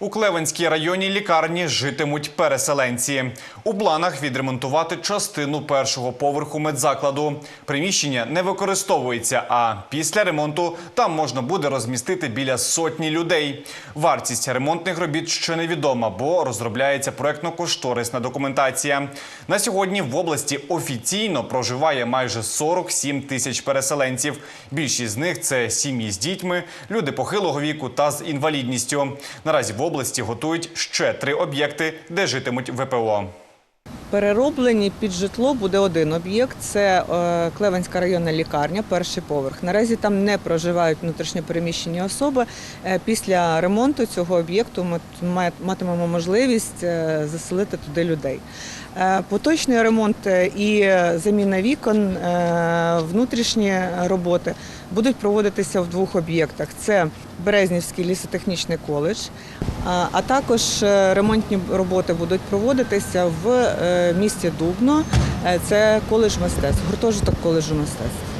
У Клевенській районній лікарні житимуть переселенці. У планах відремонтувати частину першого поверху медзакладу. Приміщення не використовується, а після ремонту там можна буде розмістити біля сотні людей. Вартість ремонтних робіт ще невідома, бо розробляється проектно-кошторисна документація. На сьогодні в області офіційно проживає майже 47 тисяч переселенців. Більшість з них це сім'ї з дітьми, люди похилого віку та з інвалідністю. Наразі в області готують ще три об'єкти, де житимуть ВПО. Перероблені під житло буде один об'єкт. Це е, Клевенська районна лікарня, перший поверх. Наразі там не проживають внутрішньопереміщені особи. Е, Після ремонту цього об'єкту ми матимемо можливість е, заселити туди людей. Поточний ремонт і заміна вікон, внутрішні роботи будуть проводитися в двох об'єктах: це Березнівський лісотехнічний коледж, а також е, ремонтні роботи будуть проводитися в е, місті Дубно. Е, Це коледж мистецтв, гуртожиток коледжу мистецтв.